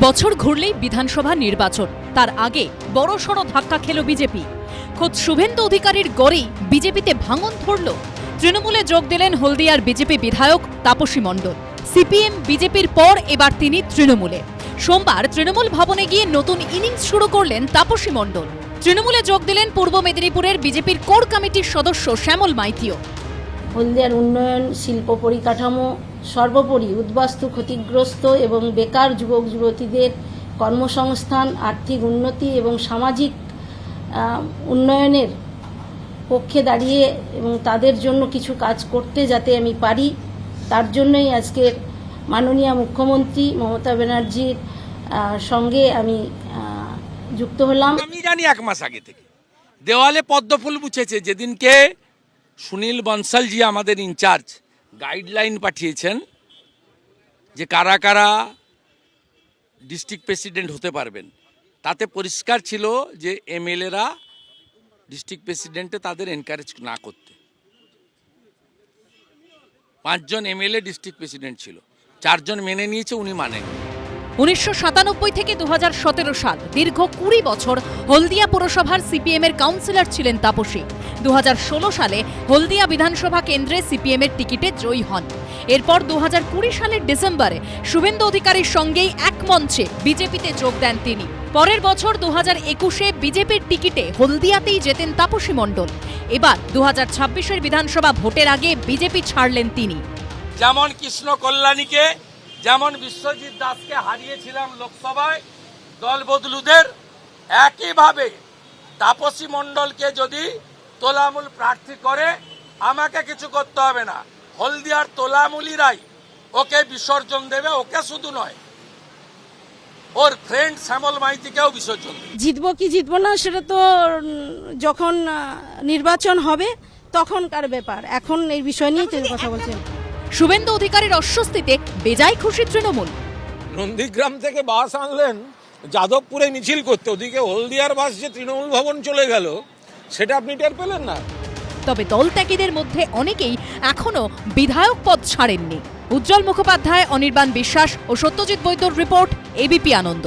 বছর ঘুরলেই বিধানসভা নির্বাচন। তার আগে বড়সড় ধাক্কা খেল বিজেপি। খোদ শুভেন্দু অধিকারীর গড়েই বিজেপিতে ভাঙন ধরল। তৃণমূলে যোগ দিলেন হলদিয়ার বিজেপি বিধায়ক তাপসী মণ্ডল। সিপিএম, বিজেপির পর এবার তিনি তৃণমূলে। সোমবার তৃণমূল ভবনে গিয়ে নতুন ইনিংস শুরু করলেন তাপসী মণ্ডল। তৃণমূলে যোগ দিলেন পূর্ব মেদিনীপুরের বিজেপির কোর কমিটির সদস্য শ্যামল মাইতিও। হলদিয়ার উন্নয়ন, শিল্প পরিকাঠামো সর্বোপরি উদ্বাস্তু ক্ষতিগ্রস্ত এবং বেকার যুবক যুবতীদের কর্মসংস্থান, আর্থিক উন্নতি এবং সামাজিক উন্নয়নের পক্ষে দাঁড়িয়ে এবং তাদের জন্য কিছু কাজ করতে যাতে আমি পারি, তার জন্যই আজকের মাননীয় মুখ্যমন্ত্রী মমতা ব্যানার্জির সঙ্গে আমি যুক্ত হলাম। আমি জানি এক মাস আগে থেকে। দেওয়ালে পদ্মফুল মুছেছে যেদিনকে সুনীল বনসালজি আমাদের ইনচার্জ গাইডলাইন পাঠিয়েছেন যে কারা কারা ডিস্ট্রিক্ট প্রেসিডেন্ট হতে পারবেন। তাতে পরিষ্কার ছিল যে এমএলএরা ডিস্ট্রিক্ট প্রেসিডেন্টে তাদের এনকারেজ না করতে। পাঁচজন এমএলএ ডিস্ট্রিক্ট প্রেসিডেন্ট ছিল। চারজন মেনে নিয়েছে, উনি মানেন উনিশশো সাতানব্বই থেকে দু সাল, দীর্ঘ কুড়ি বছর হলদিয়া পুরসভার সিপিএম এর কাউন্সিলর ছিলেন তাপসী। দুহাজার ষোলো সালে হলদিয়া বিধানসভা কেন্দ্রে সিপিএম এর টিকিটে জয়ী হন। এরপর দু হাজার কুড়ি সালের ডিসেম্বরে শুভেন্দু অধিকারীর সঙ্গেই এক মঞ্চে বিজেপিতে যোগ দেন তিনি। পরের বছর দু হাজার একুশে বিজেপির টিকিটে হলদিয়াতেই যেতেন তাপসী মণ্ডল। এবার দু হাজার বিধানসভা ভোটের আগে বিজেপি ছাড়লেন তিনি। যেমন কৃষ্ণ কল্যাণীকে যেমন বিশ্বজিৎ দাসকে হারিয়েছিলাম লোকসভায় দল বদলুদের, একইভাবে তাপসী মণ্ডলকে যদি তোলামূল প্রার্থী করে, আমাকে কিছু করতে হবে না। হলদিয়ার তোলামূলিরাই ওকে বিসর্জন দেবে, ওকে শুধু নয়, ওর ফ্রেন্ড শ্যামল মাইতিকেও বিসর্জন জিতবো কি জিতবো না, সেটা তো যখন নির্বাচন হবে, তখনকার ব্যাপার। এখন এই বিষয় নিয়ে কথা বলছেন। শুভেন্দু অধিকারীর অস্বস্তিতে বেজায় খুশি তৃণমূল। নন্দীগ্রাম থেকে বাস আনলেন যাদবপুরে মিছিল করতে। ওদিকে হলদিয়ার বাস যে তৃণমূল ভবন চলে গেল সেটা আপনি টের পেলেন না? তবে দলত্যাগীদের মধ্যে অনেকেই এখনও বিধায়ক পদ ছাড়েননি। উজ্জ্বল মুখোপাধ্যায় অনির্বাণ বিশ্বাস ও সত্যজিৎ বৈদ্যর report ABP Ananda.